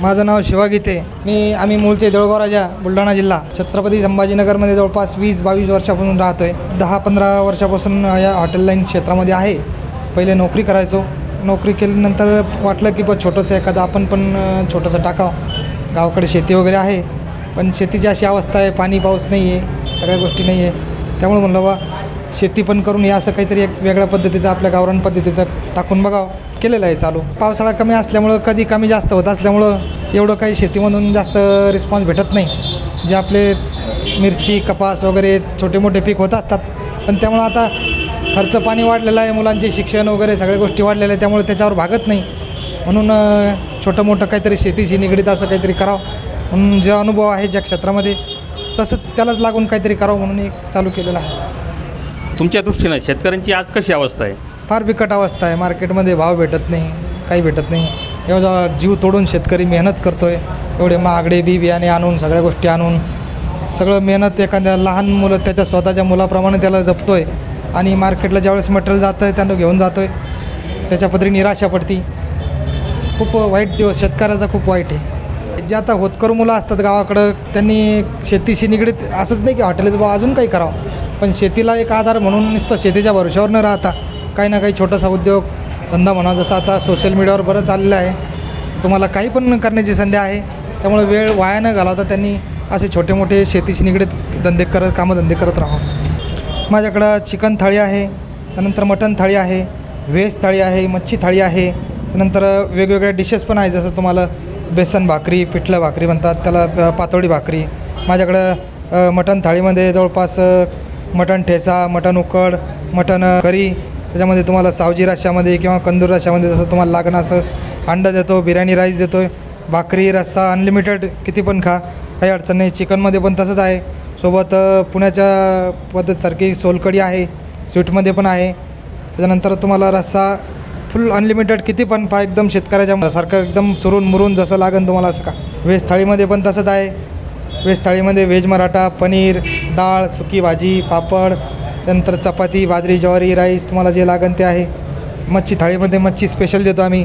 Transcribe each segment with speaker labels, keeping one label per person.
Speaker 1: माझं नाव शिवा गीते. मी आम्ही मूळचे देऊळगाव राजा बुलढाणा जिल्हा. छत्रपती संभाजीनगरमध्ये जवळपास वीस बावीस वर्षापासून राहतो आहे दहा पंधरा वर्षापासून या हॉटेल लाईन क्षेत्रामध्ये आहे. पहिले नोकरी करायचो. नोकरी केल्यानंतर वाटलं की बस छोटंसं एखादं आपण पण छोटंसं टाकावं. गावाकडे शेती वगैरे आहे. पण शेतीची अशी अवस्था आहे पाणी पाऊस नाही आहे सगळ्या गोष्टी नाही आहे त्यामुळे म्हणलं बा शेती पण करून हे असं काहीतरी एक वेगळ्या पद्धतीचं आपल्या गावरान पद्धतीचं टाकून बघावं. केलेलं आहे चालू. पावसाळा कमी असल्यामुळं कधी कमी जास्त होत असल्यामुळं एवढं काही शेतीमधून जास्त रिस्पॉन्स भेटत नाही. जे आपले मिरची कपास वगैरे छोटे मोठे पीक होत असतात. पण त्यामुळं आता खर्च पाणी वाढलेलं आहे मुलांचे शिक्षण वगैरे सगळ्या गोष्टी वाढलेल्या आहेत त्यामुळे त्याच्यावर भागत नाही. म्हणून छोटं मोठं काहीतरी शेतीशी निगडीत असं काहीतरी करावं. म्हणून जे अनुभव आहे ज्या क्षेत्रामध्ये तसंच त्यालाच लागून काहीतरी करावं म्हणून एक चालू केलेलं आहे.
Speaker 2: तुमच्या दृष्टीनं शेतकऱ्यांची आज कशी अवस्था आहे?
Speaker 1: फार बिकट अवस्था आहे. मार्केटमध्ये भाव भेटत नाही काही भेटत नाही. एवढा जीव तोडून शेतकरी मेहनत करतो आहे एवढे महागडे बी बियाणे आणून सगळ्या गोष्टी आणून सगळं मेहनत एखाद्या लहान मुलं त्याच्या स्वतःच्या मुलाप्रमाणे त्याला जपतो आहे आणि मार्केटला ज्यावेळेस मटेरियल जातं आहे त्यांना घेऊन जातो आहे त्याच्या पदरी निराशा पडती. खूप वाईट दिवस शेतकऱ्याचा खूप वाईट आहे. जे आता होतकरू मुलं असतात गावाकडं त्यांनी शेतीशी निगडीत असंच नाही की हॉटेलचं बा अजून काही करावं. पण शेतीला एक आधार म्हणून नुसतं शेतीच्या भरोश्यावर न राहता काही ना काही छोटासा उद्योग धंदा म्हणा जसं आता सोशल मीडियावर बरं चाललेलं आहे. तुम्हाला काही पण करण्याची संधी आहे. त्यामुळे वेळ वाया न घालवता त्यांनी असे छोटे मोठे शेतीशी निगडीत धंदे करत कामधंदे करत राहावं. माझ्याकडं चिकन थाळी आहे त्यानंतर मटन थाळी आहे व्हेज थाळी आहे मच्छी थाळी आहे. त्यानंतर वेगवेगळ्या डिशेस पण आहे जसं तुम्हाला बेसन भाकरी पिठलं भाकरी म्हणतात त्याला पातोडी भाकरी. माझ्याकडं मटन मटण थाळीमध्ये जवळपास मटण ठेचा मटण उकड मटण करी. त्याच्यामध्ये तुम्हाला सावजी राशामध्ये किंवा कंदूर राशामध्ये जसं तुम्हाला लागणं असं अंडं देतो बिर्याणी राईस देतो भाकरी रस्सा अनलिमिटेड किती पण खा. काही अडचण नाही. चिकनमध्ये पण तसंच आहे. सोबत पुण्याच्या पद्धतसारखी सोलकडी आहे स्वीटमध्ये पण आहे. त्याच्यानंतर तुम्हाला रस्सा फुल अनलिमिटेड किती पण पा एकदम शेतकऱ्याच्या सारखं एकदम चुरून मुरून जसं लागेल तुम्हाला असं का व्हेज थाळीमध्ये पण तसंच आहे. व्हेज थाळीमध्ये व्हेज मराठा पनीर डाळ सुकी भाजी पापड नंतर चपाती बाजरी ज्वारी राईस तुम्हाला जे लागेल ते आहे. मच्छी थाळीमध्ये मच्छी स्पेशल देतो आम्ही.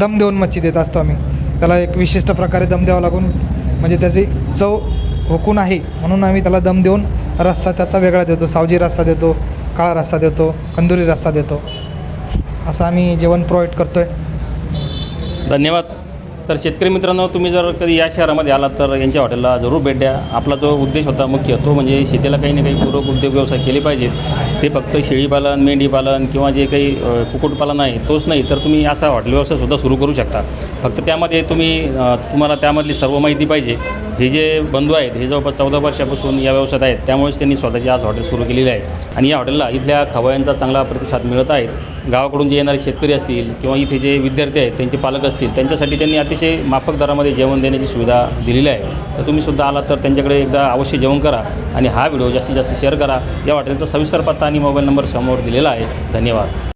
Speaker 1: दम देऊन मच्छी देत असतो आम्ही. त्याला एक विशिष्ट प्रकारे दम द्यावा लागून म्हणजे त्याची चव हुकून आहे म्हणून आम्ही त्याला दम देऊन रस्सा त्याचा वेगळा देतो. सावजी रस्सा देतो काळा रस्सा देतो कंदुरी रस्सा देतो. असं आम्ही जेवण प्रोव्हाइड करतो आहे
Speaker 2: धन्यवाद. तर शेतकरी मित्रांनो तुम्ही जर कधी या शहरामध्ये आलात तर यांच्या हॉटेलला जरूर भेट द्या. आपला जो उद्देश होता मुख्य तो म्हणजे शेतीला काही ना काही पूरक उद्योग व्यवसाय केले पाहिजेत. ते फक्त शेळीपालन मेंढीपालन किंवा जे काही कुक्कुटपालन आहे तोच नाही. तर तुम्ही असा हॉटेल व्यवसायसुद्धा सुरू करू शकता. फक्त त्यामध्ये तुम्ही तुम्हाला त्यामधली सर्व माहिती पाहिजे. हे जे बंधू आहेत हे जवळपास चौदा वर्षापासून या व्यवसायात आहेत त्यामुळेच त्यांनी स्वतःची आज हॉटेल सुरू केलेली आहे. आणि या हॉटेलला इथल्या खवयांचा चांगला प्रतिसाद मिळत आहे. गावाकडून जे येणारे शेतकरी असतील किंवा इथे जे विद्यार्थी आहेत त्यांचे पालक असतील त्यांच्यासाठी त्यांनी अतिशय माफक दरामध्ये जेवण देण्याची सुविधा दिलेली आहे. तर तुम्ही सुद्धा आलात तर त्यांच्याकडे एकदा अवश्य जेवण करा आणि हा व्हिडिओ जास्तीत जास्त शेअर करा. या हॉटेलचा सविस्तर पत्ता आणि मोबाईल नंबर समोर दिलेला आहे. धन्यवाद.